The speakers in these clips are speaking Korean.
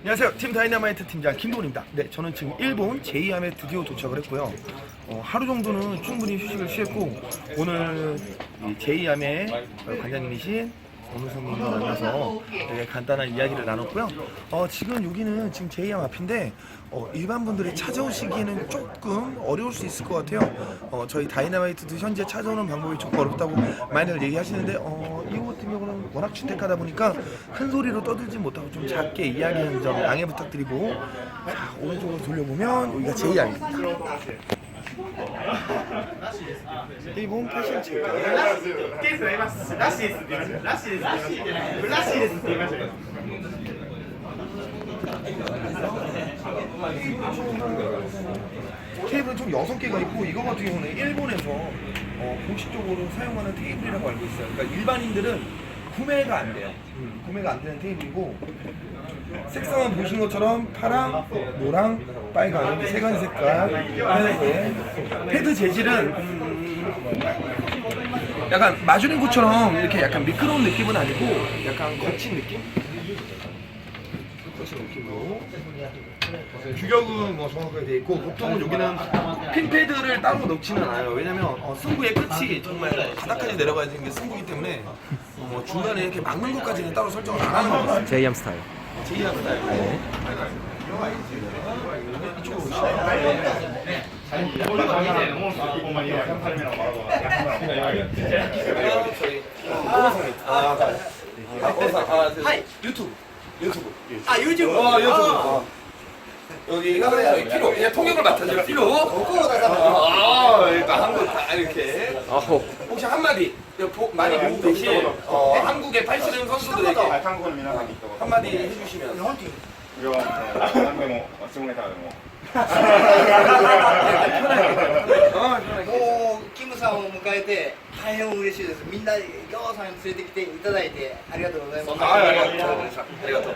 안녕하세요. 팀 다이너마이트 팀장 김동훈입니다. 네, 저는 지금 일본 제이함에 드디어 도착을 했고요. 어, 하루 정도는 충분히 휴식을 취했고 오늘 이 제이함의 관장님이신 오무성님을 만나서 되게 간단한 이야기를 나눴고요. 어, 지금 여기는 지금 제이함 앞인데 어, 일반 분들이 찾아오시기에는 조금 어려울 수 있을 것 같아요. 어, 저희 다이너마이트도 현재 찾아오는 방법이 조금 어렵다고 많이들 얘기하시는데 어, 워낙 주택가다 보니까 큰 소리로 떠들지 못하고 좀 작게 이야기하는 점 양해 부탁드리고 자, 오른쪽으로 돌려보면 여기가 제이함입니다. 일본 패션 체크 ケースあります。らしいですって言いました。らしいですって言いました。らしいですって言いましたよ。 테이블은 총 6개가 있고 이거 같은 경우는 일본에서 어, 공식적으로 사용하는 테이블이라고 알고 있어요. 그러니까 일반인들은 구매가 안 돼요. 음, 구매가 안 되는 테이블이고 색상은 보시는 것처럼 파랑, 노랑, 빨강 이렇게 세 가지 색깔 패드에 패드 재질은 음, 약간 마주링구처럼 이렇게 약간 미끄러운 느낌은 아니고 약간 거친 느낌? 거친 느낌으로 규격은 뭐 정확하게 돼 있고 보통은 여기는 핀패드를 따로 넣지는 않아요. 왜냐면 어, 승부의 끝이 정말 바닥까지 내려가야 되는 게 승부이기 때문에 뭐 중간에 이렇게 막는 것까지는 따로 설정을 안 하는 거예요. 제이암 스타일. 제이암 스타일. 네. 아, 유튜브. 유튜브. 아, 유튜브. 아, 유튜브. 어. 여기가 저희 피로. 그냥 통역을 맡아줄 피로. 아, 일단 한국 다 이렇게. 아호. 혹시 한마디 보- 많이 보고 계신 어, 한국의 팔씨름 선수들에게 はい、韓国の皆さんに一言。 한마디 해주시면 これは何でも、下ネタでも。 어, 편하게. もうキムさんを迎えて大変嬉しいですみんなぎょうさん連れてきていただいてありがとうございます 아, 알겠죠. 알겠죠.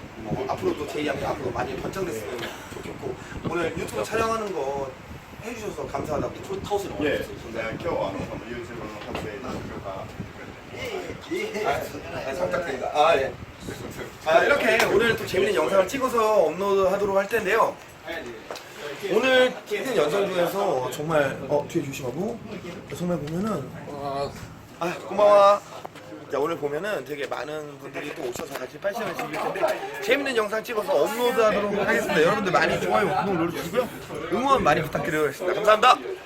어, 앞으로도 제이양이 앞으로 많이 번창됐으면 좋겠고 오늘 유튜브 촬영하는 거 해주셔서 감사하다고 초타우스는 예. 네, 겨우 안 오고 유튜브로 한데 나가 예, 예, 예, 아, 아 상탁드립니다. 아, 예. 아, 아 이렇게 오늘 또 재밌는 영상을 찍어서 업로드 하도록 할 텐데요. 네, 네. 오늘 찍은 영상 중에서 정말, 어, 뒤에 조심하고, 그 정말 보면은, 어, 아, 고마워. 자 오늘 보면은 되게 많은 분들이 또 오셔서 같이 팔씨름을 즐길 텐데 재밌는 영상 찍어서 업로드하도록 하겠습니다. 여러분들 많이 좋아요, 구독 눌러주시고요. 응원 많이 부탁드리겠습니다. 감사합니다.